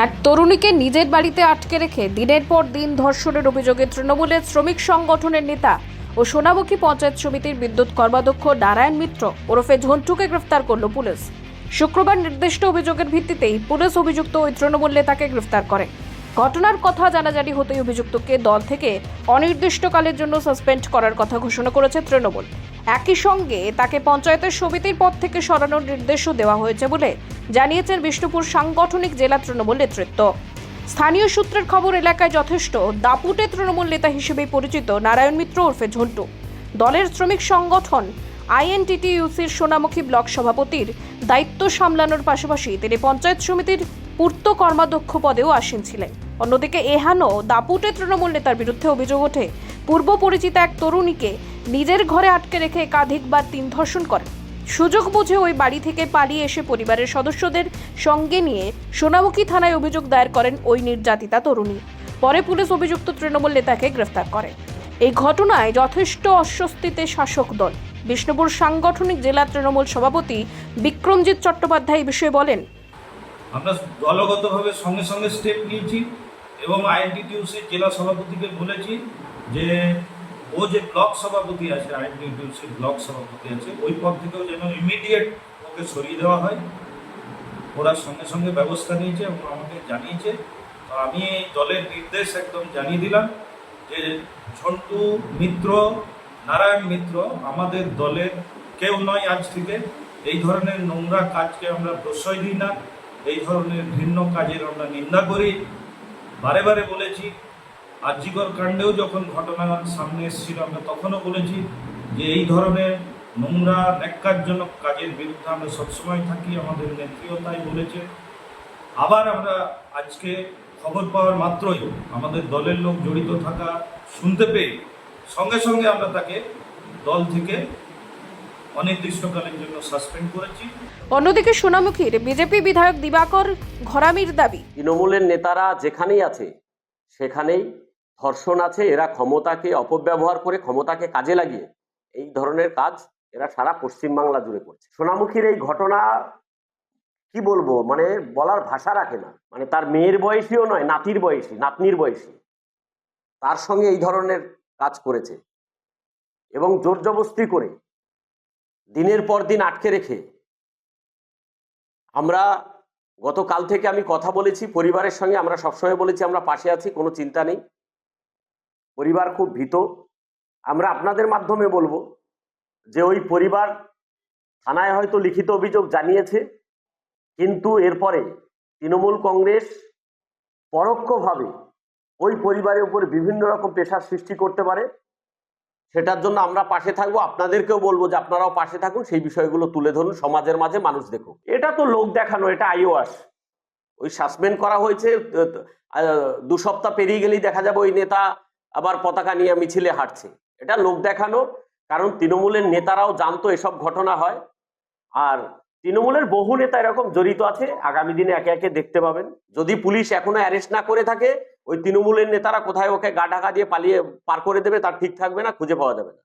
এক তরুণীকে নিজের বাড়িতে আটকে রেখে দিনের পর দিন ধর্ষণের অভিযোগে তৃণমূলের শ্রমিক সংগঠনের নেতা ও সোনামুখী পঞ্চায়েত সমিতির বিদ্যুৎ কর্মাধ্যক্ষ নারায়ণ মিত্র ওরফে ঝন্টুকে গ্রেফতার করল পুলিশ। শুক্রবার নির্দিষ্ট অভিযোগের ভিত্তিতেই পুলিশ অভিযুক্ত ওই তৃণমূল নেতাকে গ্রেফতার করে। ঘটনার কথা জানাজানি হতেই অভিযুক্তকে দল থেকে অনির্দিষ্টকালের জন্য সাসপেন্ড করার কথা ঘোষণা করেছে তৃণমূল। একই সঙ্গে তাকে পঞ্চায়েতের সমিতির পদ থেকে সরানোর নির্দেশও দেওয়া হয়েছে বলে জানিয়েছেন বিষ্ণুপুর সাংগঠনিক জেলা তৃণমূল নেতৃত্ব। স্থানীয় সূত্রের খবর, এলাকায় যথেষ্ট দাপুটে তৃণমূল নেতা হিসেবে পরিচিত নারায়ণ মিত্র ওরফে ঝন্টু। দলের শ্রমিক সংগঠন আইএনটিটিইউসির সোনামুখী ব্লক সভাপতির দায়িত্ব সামলানোর পাশাপাশি তিনি পঞ্চায়েত সমিতির পূর্ত কর্মাধ্যক্ষ পদেও আসীন ছিলেন। অন্যদিকে এহানো দাপুটে তৃণমূল নেতার বিরুদ্ধে অভিযোগ ওঠে। পূর্ব পরিচিত এক তরুণীকে নিজের ঘরে আটকে রেখে একাধিকবার তিন ধর্ষণ করেন। সুযোগ বুঝে ওই বাড়ি থেকে পালিয়ে এসে পরিবারের সদস্যদের সঙ্গে নিয়ে সোনামুখী থানায় অভিযোগ দায়ের করেন ওই নির্যাতিতা তরুণী। পরে পুলিশ অভিযুক্ত তৃণমূল নেতাকে গ্রেফতার করে। এই ঘটনায় যথেষ্ট অস্বস্তিতে শাসক দল। বিষ্ণুপুর সাংগঠনিক জেলা তৃণমূল সভাপতি বিক্রমজিৎ চট্টোপাধ্যায় এই বিষয়ে বলেন আমরা দলগতভাবে সঙ্গে সঙ্গে স্টেপ নিয়েছি এবং আইএনটিটিউসির জেলা সভাপতিকে বলেছি যে, ও যে ব্লক সভাপতি আছে আইএনটিটিউসির ব্লক সভাপতি আছে, ওই পদ থেকেও যেন ইমিডিয়েট ওকে সরিয়ে দেওয়া হয়। ওরা সঙ্গে সঙ্গে ব্যবস্থা নিয়েছে এবং আমাকে জানিয়েছে। তো আমি দলের নির্দেশ একদম জানিয়ে দিলাম যে, ঝন্টু মিত্র, নারায়ণ মিত্র আমাদের দলের কেউ নয় আজ থেকে। এই ধরনের নোংরা কাজকে আমরা প্রশ্রয় দিই না। এই ধরনের ভিন্ন কাজের আমরা নিন্দা করি। বারে বারে বলেছি আর্যিকর কাণ্ডেও যখন ঘটনা সামনে এসেছিল, আমরা তখনও বলেছি যে এই ধরনের নোংরা, ন্যাক্কারজনক কাজের বিরুদ্ধে আমরা সবসময় থাকি, আমাদের নেত্রীও তাই বলেছে। আবার আমরা আজকে খবর পাওয়ার মাত্রই আমাদের দলের লোক জড়িত থাকা শুনতে পেয়ে সঙ্গে সঙ্গে আমরা তাকে দল থেকে অনির্দিষ্টকালের জন্য সাসপেন্ড করেছি। অন্যদিকে সোনামুখীর বিজেপি বিধায়ক দিবাকর ঘরামির দাবি। তৃণমূলের নেতারা যেখানেই আছে সেখানেই ধর্ষণ আছে এরা ক্ষমতাকে অপব্যবহার করে ক্ষমতাকে কাজে লাগিয়ে এই ধরনের কাজ এরা সারা পশ্চিমবাংলা জুড়ে করছে। সোনামুখীর এই ঘটনা কি বলব? মানে বলার ভাষা রাখে না। মানে তার মেয়ের বয়সীও নয় নাতির বয়সী নাতনির বয়সী। তার সঙ্গে এই ধরনের কাজ করেছে। এবং জোর জবস্তি করে দিনের পর দিন আটকে রেখে। আমরা গতকাল থেকে আমি কথা বলেছি, পরিবারের সঙ্গে আমরা সবসময় বলেছি, আমরা পাশে আছি, কোনো চিন্তা নেই। পরিবার খুব ভীত। আমরা আপনাদের মাধ্যমে বলব যে, ওই পরিবার থানায় হয়তো লিখিত অভিযোগ জানিয়েছে, কিন্তু এরপরে তৃণমূল কংগ্রেস পরোক্ষভাবে ওই পরিবারের উপর বিভিন্ন রকম পেশার সৃষ্টি করতে পারে। সেটার জন্য আমরা পাশে থাকব। আপনাদেরকেও বলব যে আপনারাও পাশে থাকুন, সেই বিষয়গুলো তুলে ধরুন, সমাজের মাঝে মানুষ দেখুক। এটা তো লোক দেখানো, এটা আইওয়াস। ওই সাসপেন্ড করা হয়েছে দু সপ্তাহ পেরিয়ে গেলেই দেখা যাবে ওই নেতা আবার পতাকা নিয়ে মিছিলে হাঁটছে। এটা লোক দেখানো, কারণ তৃণমূলের নেতারাও জানতো এসব ঘটনা হয়। আর তৃণমূলের বহু নেতা এরকম জড়িত আছে, আগামী দিনে একে একে দেখতে পাবেন। যদি পুলিশ এখনও অ্যারেস্ট না করে থাকে ওই তৃণমূলের নেতারা কোথায় ওকে গা ঢাকা দিয়ে পালিয়ে পার করে দেবে, তার ঠিক থাকবে না, খুঁজে পাওয়া যাবে না।